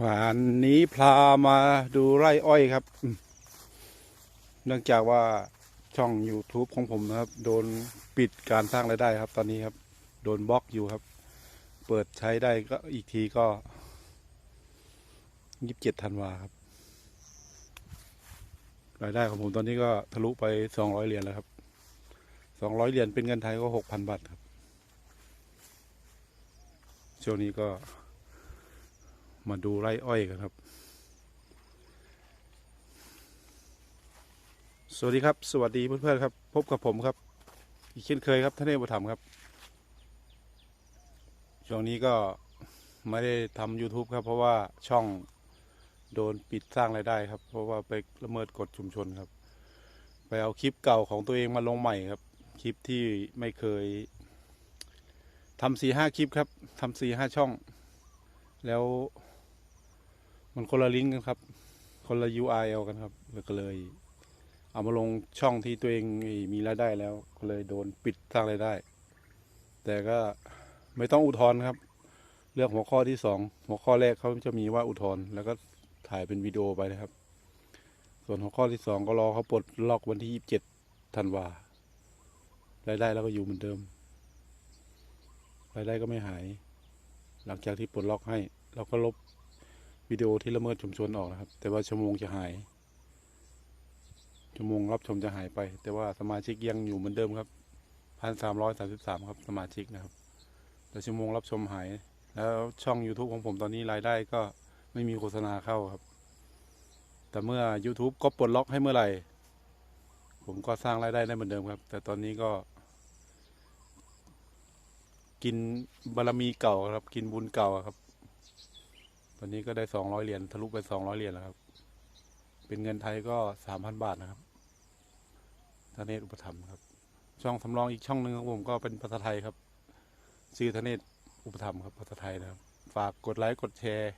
วันนี้พามาดูไร่อ้อยครับ เนื่องจากว่าช่อง YouTube ของผมนะครับ โดนปิดการสร้างรายได้ครับ ตอนนี้ครับ โดนบล็อกอยู่ครับ เปิดใช้ได้ก็อีกทีก็ยี่สิบเจ็ดธันวาครับ รายได้ของผมตอนนี้ก็ทะลุไปสองร้อยเหรียญแล้วครับสองร้อยเหรียญเป็นเงินไทยก็หกพันบาทครับช่วงนี้ก็ มาดูไร่อ้อยกันครับ สวัสดีครับ สวัสดีเพื่อนๆครับ พบกับผมครับ อีกเช่นเคยครับท่านเอกบุธรรมครับ ช่วงนี้ก็ไม่ได้ทำ YouTube ครับ เพราะว่าช่องโดนปิดสร้างรายได้ครับ เพราะว่าไปละเมิดกฎชุมชนครับ ไปเอาคลิปเก่าของตัวเองมาลงใหม่ครับ คลิปที่ไม่เคยทำสี่ห้าคลิปครับทำสี่ห้าช่อง แล้ว มันคนละลิงก์กันครับ คนละ URL กันครับแล้วก็เลย เอามาลงช่องที่ตัวเองมีรายได้แล้ว ก็เลยโดนปิดสร้างรายได้ แต่ก็ไม่ต้องอุทธรณ์ครับเรื่องหัวข้อที่สองหัวข้อแรกเขาจะมีว่าอุทธรณ์แล้วก็ถ่ายเป็นวิดีโอไปนะครับ ส่วนหัวข้อที่สองก็รอเขาปลดล็อกวันที่ยี่สิบเจ็ดธันวารายได้แล้วก็อยู่เหมือนเดิมรายได้ก็ไม่หาย หลังจากที่ปลดล็อกให้ เราก็ลบ วิดีโอที่ละเมิดชุมชนออกนะครับ แต่ว่าชั่วโมงจะหาย ชั่วโมงรับชมจะหายไป แต่ว่าสมาชิกยังอยู่เหมือนเดิมครับพันสามร้อยสามสิบสามครับสมาชิกนะครับแต่ชั่วโมงรับชมหาย แล้วช่อง YouTube ของผมตอนนี้รายได้ก็ไม่มีโฆษณาเข้าครับ แต่เมื่อ YouTube ก็ปลดล็อกให้เมื่อไหร่ ผมก็สร้างรายได้ได้เหมือนเดิมครับ แต่ตอนนี้ก็ กินบารมีเก่าครับ กินบุญเก่าครับ อนนี้ก็ได้สองร้อยเหรียญทะลุไปสองร้อยเหรียญแล้วครับ เป็นเงินไทยก็สามพันบาทนะครับธเนศอุปถัมภ์ครับ ช่องสำรองอีกช่องหนึ่งของผมก็เป็นภาษาไทยครับ ชื่อธเนศอุปถัมภ์ครับภาษาไทยนะครับ ฝากกดไลค์กดแชร์